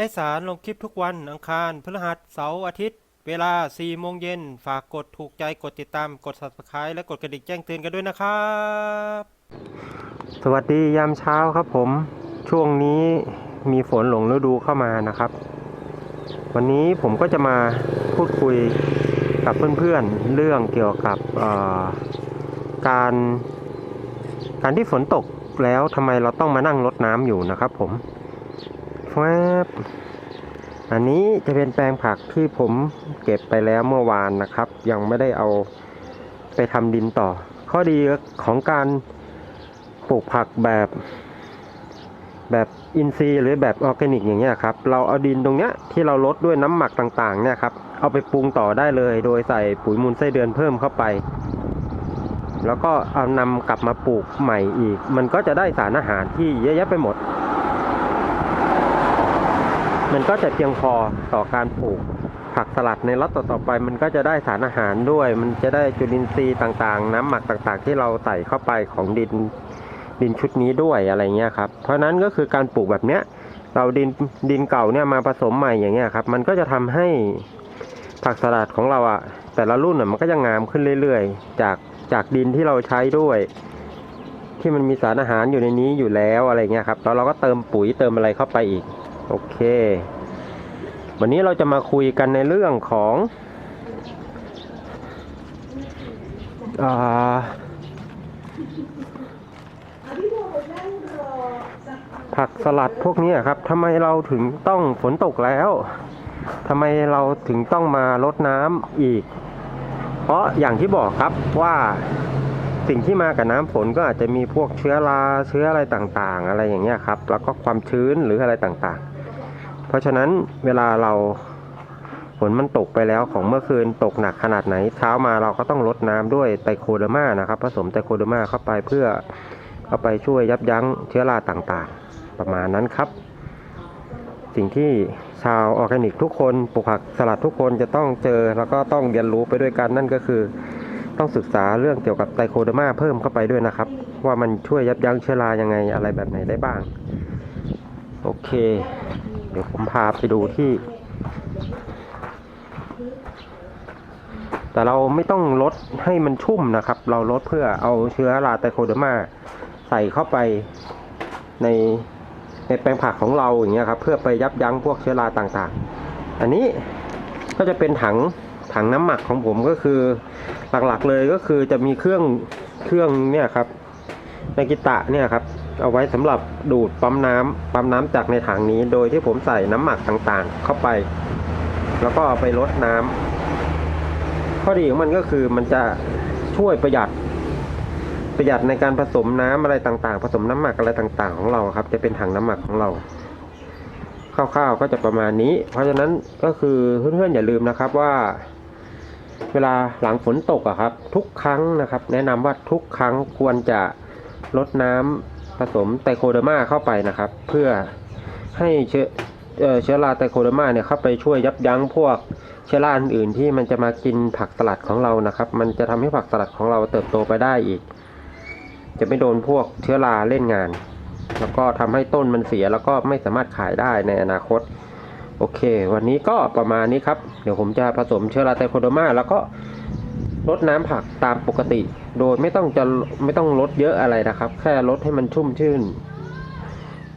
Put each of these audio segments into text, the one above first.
ไอสารลงคลิปทุกวันอังคารพฤหัสเสาร์อาทิตย์ เวลา 4 โมงเย็น ฝากกดถูกใจกดติดตามกด subscribe และกดกระดิ่งแจ้งเตือนกันด้วยนะครับ สวัสดียามเช้าครับผม ช่วงนี้มีฝนหลงฤดูเข้ามานะครับ วันนี้ผมก็จะมาพูดคุยกับเพื่อนๆ เรื่องเกี่ยวกับการ การที่ฝนตกแล้วทำไมเราต้องมานั่งรดน้ำอยู่นะครับผม แวบอันนี้จะเป็นแปลงผักที่ผมเก็บไปแล้วเมื่อวานนะครับ ยังไม่ได้เอาไปทำดินต่อ ข้อดีของการปลูกผักแบบแบบอินทรีย์หรือแบบออร์แกนิกอย่างเงี้ยครับ เราเอาดินตรงเนี้ยที่เราลดด้วยน้ำหมักต่างๆ เนี่ยครับ เอาไปปรุงต่อได้เลย โดยใส่ปุ๋ยมูลไส้เดือนเพิ่มเข้าไป แล้วก็เอานำกลับมาปลูกใหม่อีก มันก็จะได้สารอาหารที่เยอะแยะไปหมด มันก็จะเพียงพอต่อการปลูกผักสลัดในล็อตต่อๆไปมันก็จะได้สารอาหารด้วย มันจะได้จุลินทรีย์ต่างๆ น้ำหมักต่างๆ ที่เราใส่เข้าไปของดินดินชุดนี้ด้วยอะไรเงี้ยครับเพราะนั้นก็คือการปลูกแบบเนี้ยเราดินดินเก่าเนี่ยมาผสมใหม่อย่างเงี้ยครับ มันก็จะทำให้ผักสลัดของเราอะแต่ละรุ่นอะมันก็จะงามขึ้นเรื่อยๆ จากจากดินที่เราใช้ด้วย ที่มันมีสารอาหารอยู่ในนี้อยู่แล้วอะไรเงี้ยครับแล้วเราก็เติมปุ๋ยเติมอะไรเข้าไปอีก โอเค วันนี้เราจะมาคุยกันในเรื่องของอาผักสลัดพวกนี้ครับทำไมเราถึงต้องฝนตกแล้วทำไมเราถึงต้องมารดน้ำอีก เพราะอย่างที่บอกครับว่าสิ่งที่มากับน้ำฝนก็อาจจะมีพวกเชื้อราเชื้ออะไรต่างๆ อะไรอย่างเงี้ยครับ แล้วก็ความชื้นหรืออะไรต่างๆ เพราะฉะนั้นเวลาเราฝนมันตกไปแล้วของเมื่อคืนตกหนักขนาดไหน เช้ามาเราก็ต้องลดน้ำด้วยไตรโคเดอร์มานะครับ ผสมไตรโคเดอร์มาเข้าไปเพื่อเข้าไปช่วยยับยั้งเชื้อราต่างๆ ประมาณนั้นครับ สิ่งที่ชาวออร์แกนิกทุกคนปลูกผักสลัดทุกคนจะต้องเจอแล้วก็ต้องเรียนรู้ไปด้วยกันนั่นก็คือ ต้องศึกษาเรื่องเกี่ยวกับไตรโคเดอร์มาเพิ่มเข้าไปด้วยนะครับ ว่ามันช่วยยับยั้งเชื้อรายังไงอะไรแบบไหนได้บ้าง โอเค เดี๋ยวผมพาไปดูที่ แต่เราไม่ต้องลดให้มันชุ่มนะครับ เราลดเพื่อเอาเชื้อราไตโคเดอร์มาใส่เข้าไปในในแปลงผักของเราอย่างเงี้ยครับ เพื่อไปยับยั้งพวกเชื้อราต่างๆ อันนี้ก็จะเป็นถังถังน้ำหมักของผมก็คือหลักๆเลยก็คือจะมีเครื่องเครื่องเนี่ยครับนากิตะเนี่ยครับ เอาไว้สำหรับดูดปั๊มน้ำปั๊มน้ำจากในถังนี้ โดยที่ผมใส่น้ำหมักต่างๆ เข้าไป แล้วก็เอาไปลดน้ำข้อดีของมันก็คือมันจะช่วยประหยัด ประหยัดในการผสมน้ำอะไรต่างๆ ผสมน้ำหมักอะไรต่างๆ ของเราครับ จะเป็นถังน้ำหมักของเราคร่าวๆก็จะประมาณนี้ เพราะฉะนั้นก็คือเพื่อนๆอย่าลืมนะครับว่า เวลาหลังฝนตกอะครับ ทุกครั้งนะครับ แนะนำว่าทุกครั้งควรจะลดน้ำ ผสมไตโคเดอร์มาเข้าไปนะครับ เพื่อให้เชื้อเอ่อเชื้อราไตโคเดอร์มาเนี่ยเข้าไปช่วยยับยั้งพวกเชื้อราอื่นๆที่มันจะมากินผักสลัดของเรานะครับ มันจะทำให้ผักสลัดของเราเติบโตไปได้อีก จะไม่โดนพวกเชื้อราเล่นงาน แล้วก็ทำให้ต้นมันเสียแล้วก็ไม่สามารถขายได้ในอนาคต โอเค วันนี้ก็ประมาณนี้ครับ เดี๋ยวผมจะผสมเชื้อราไตโคเดอร์มาแล้วก็ ลดน้ำผักตามปกติ โดยไม่ต้องจะไม่ต้องลดเยอะอะไรนะครับ แค่ลดให้มันชุ่มชื่น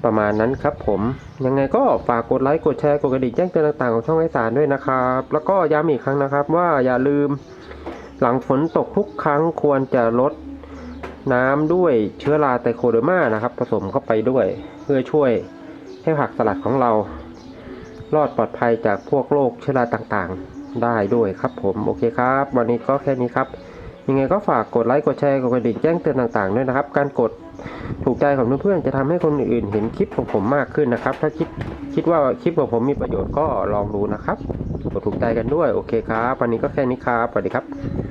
ประมาณนั้นครับผม ยังไงก็ฝากกดไลค์กดแชร์กดกระดิ่งแจ้งเตือนต่างๆของช่องไอสารด้วยนะครับ แล้วก็ย้ำอีกครั้งนะครับ ว่าอย่าลืมหลังฝนตกทุกครั้งควรจะลดน้ำด้วยเชื้อราไตโคเดอร์มานะครับ ผสมเข้าไปด้วย เพื่อช่วยให้ผักสลัดของเรา รอดปลอดภัยจากพวกโรคเชื้อราต่างๆ ได้ด้วยครับผมโอเคครับ วันนี้ก็แค่นี้ครับ ยังไงก็ฝากกดไลค์กดแชร์กดกระดิ่งแจ้งเตือนต่างๆด้วยนะครับ การกดถูกใจของเพื่อนๆจะทำให้คนอื่นเห็นคลิปของผมมากขึ้นนะครับ ถ้าคิดคิดว่าคลิปของผมมีประโยชน์ก็ลองดูนะครับกดถูกใจกันด้วยโอเคครับ วันนี้ก็แค่นี้ครับสวัสดีครับ